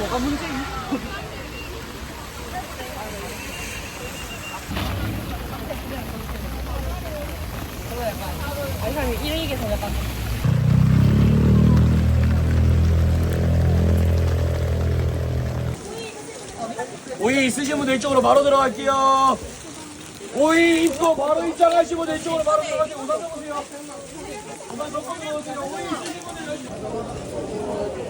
뭐가 약간 오이 있으신 분들 이쪽으로 바로 들어갈게요. 오이 입고 바로 입장하시고 이쪽으로 바로 들어가세요. 우산 접으세요. 우산 접고 들어오세요. 오이 있으신 분들.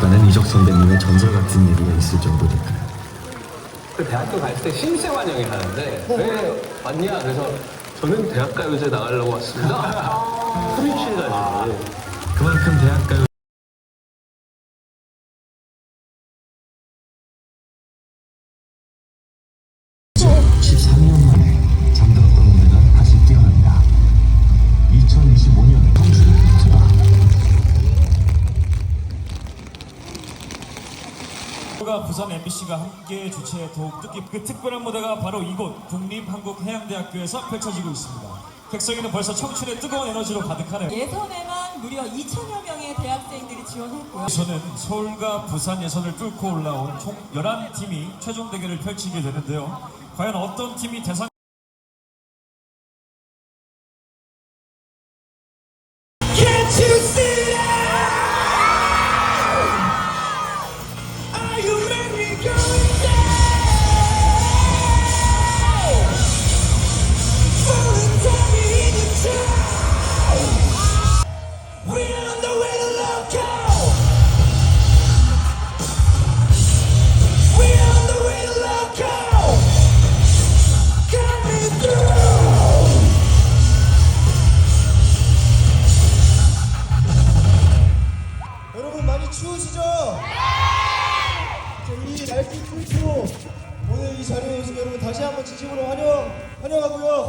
다는 이적 선배님의 전설 같은 얘기가 있을 정도니까요. 그 대학교 갈 때 신생환영이 하는데 왜 왔냐? 그래서 저는 대학가요제 나가려고 왔습니다. 소리 취해가지고 그만큼 대학가요 MBC가 함께 주최해 더욱 뜻깊은 특별한 무대가 바로 이곳 국립한국해양대학교에서 펼쳐지고 있습니다. 객석에는 벌써 청춘의 뜨거운 에너지로 가득하네요. 예선에만 무려 2천여 명의 대학생들이 지원했고요. 저는 서울과 부산 예선을 뚫고 올라온 총 11팀이 최종 대결을 펼치게 되는데요. 과연 어떤 팀이 대상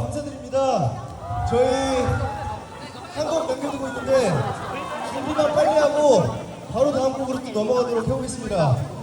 감사드립니다. 저희 한곡 남겨두고 있는데 준비만 빨리 하고 바로 다음 곡으로 또 넘어가도록 해보겠습니다.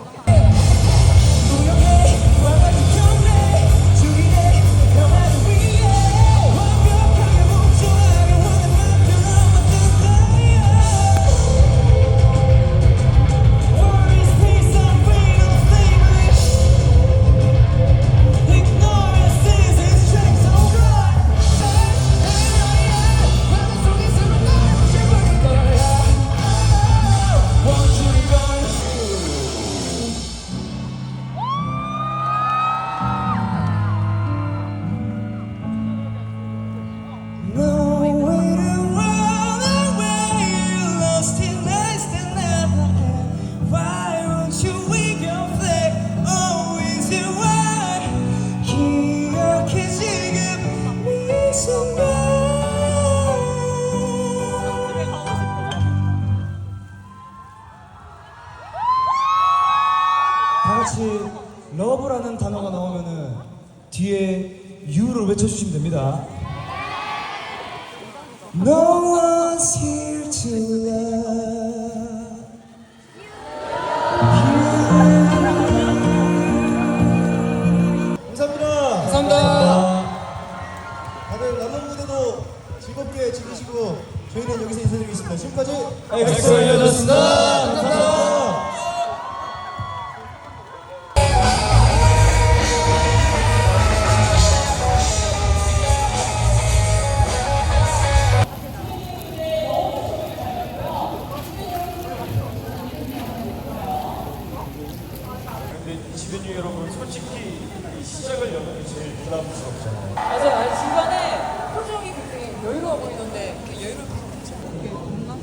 같이 러브라는 단어가 나오면은 뒤에 you를 외쳐주시면 됩니다. No one's here to love. you. 감사합니다. 감사합니다. 다들 남은 무대도 즐겁게 즐기시고 저희는 여기서 인사드리겠습니다. 지금까지 엑소이었습니다. 감사합니다. 지근이 여러분 솔직히 이 시작을 여는 게 제일 부담스럽잖아요. 맞아요. 아니, 중간에 표정이 굉장히 여유로워 보이던데 이렇게 여유롭게 이렇게 없나?